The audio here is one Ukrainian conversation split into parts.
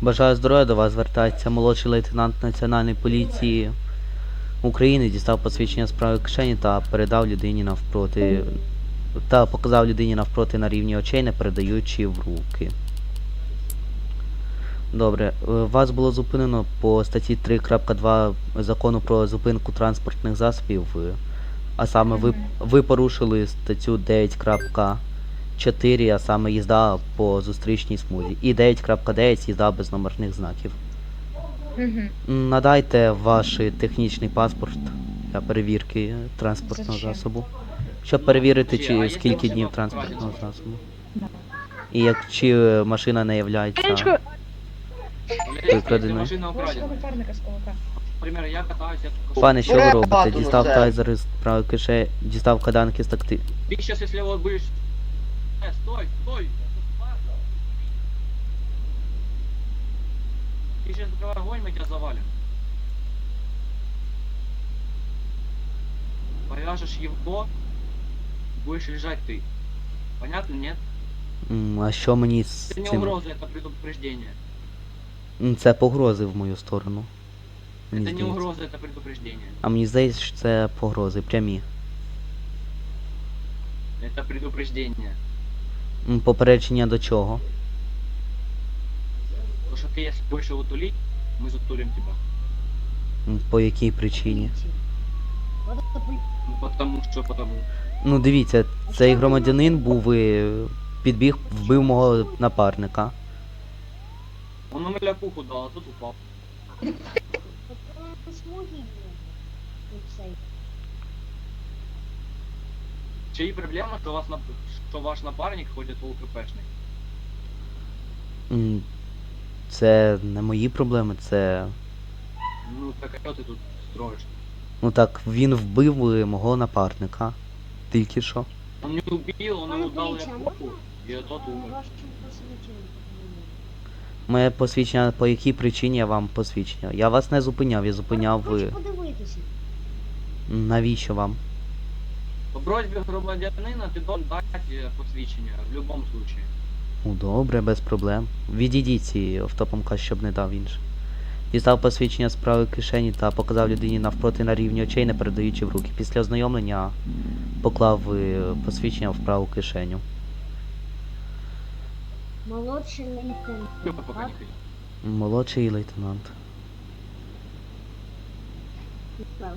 Бажаю здоров'я, до вас звертається молодший лейтенант Національної поліції України, дістав посвідчення з правої кишені та передав людині навпроти. Та показав людині навпроти на рівні очей, не передаючи в руки. Добре, е, вас було зупинено по статті 3.2 закону про зупинку транспортних засобів. А саме ви, ви порушили статтю 9.4, а саме їзда по зустрічній смузі. І 9.9 їзда без номерних знаків. Угу. Надайте ваш технічний паспорт для перевірки транспортного Зачем? засобу. Щоб перевірити, Чи, якщо скільки днів транспортного засобу. І як чи машина не являється. Викраденою. Пане, що ви робите? Дістав тайзер з правої кишені, дістав каданки з такти. Вот будешь... Э, стой, стой! Ты сейчас закрывай огонь, мы тебя завалим. Повяжешь его, будешь лежать ты. Понятно, нет? М, А що мені з Это не цим? угроза, это предупреждение. М, Це погрози в мою сторону. Мені Это не здається. угроза, это предупреждение. А мені здається, що це погрози прямі. Это предупреждение. Попередження до чого? Потому что ты если будешь его тулить, мы затулим тебя. По якій причині? Ну потому что потому. Ну дивіться, цей громадянин був і підбіг, вбив мого напарника. Он на ляпуху дал, а тут упал. Чьи проблема, что, вас нап... что ваш напарник ходит в ЛКПшный? М, Це не мої проблеми, це. Ну так а что ты тут строишь? Ну так, він вбив е, мого напарника. Тільки що. Он не убил, он ему дал ляпуху, и тот умер. Ваше посвідчення. Моє посвідчення, по якій причині я вам посвідчення? Я вас не зупиняв, я зупиняв Хочу ви. подивитися. Навіщо вам? По просьбе громадянина ты должен дать э, посвящение в любом случае. Ну добре, без проблем. Відійдіть ці автопомка, щоб не дав інше. Дістав посвідчення з правої кишені та показав людині навпроти на рівні очей, не передаючи в руки. Після ознайомлення поклав е, посвідчення в праву кишеню. Молодший лейтенант. Молодший лейтенант. відправ.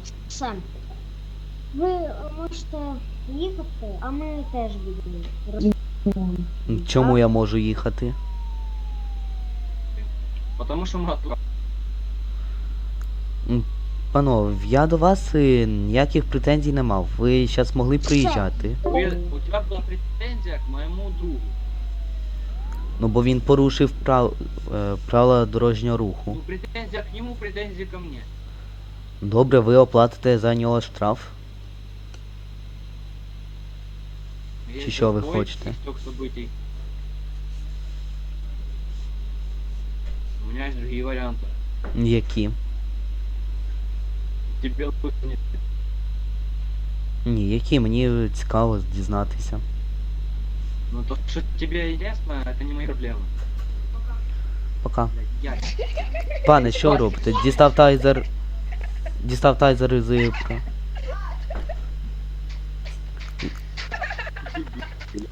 Все. Ви е, можете їхати, а ми теж будемо розмовляти. М, Чому я можу їхати? Потому что мы оттуда. Панов, я до вас е, ніяких претензій не мав. Ви зараз могли приїжджати. Вы- У тебя была претензия к моему другу. Ну бо він порушив прав... е, правила дорожнього руху. Ну, претензия к нему, претензия ко мне. Добре, ви оплатите за нього штраф. Чи що ви такой хочете? исток событий. У меня есть другие варианты. Які? Тебе лучше не- Ні, які мені цікаво дізнатися. Ну то, что тебе интересно, это не мои проблемы. Пока. Блядь, я. Пане, що ви робите? Дістав тайзер. Дістав тайзер із зипка. bir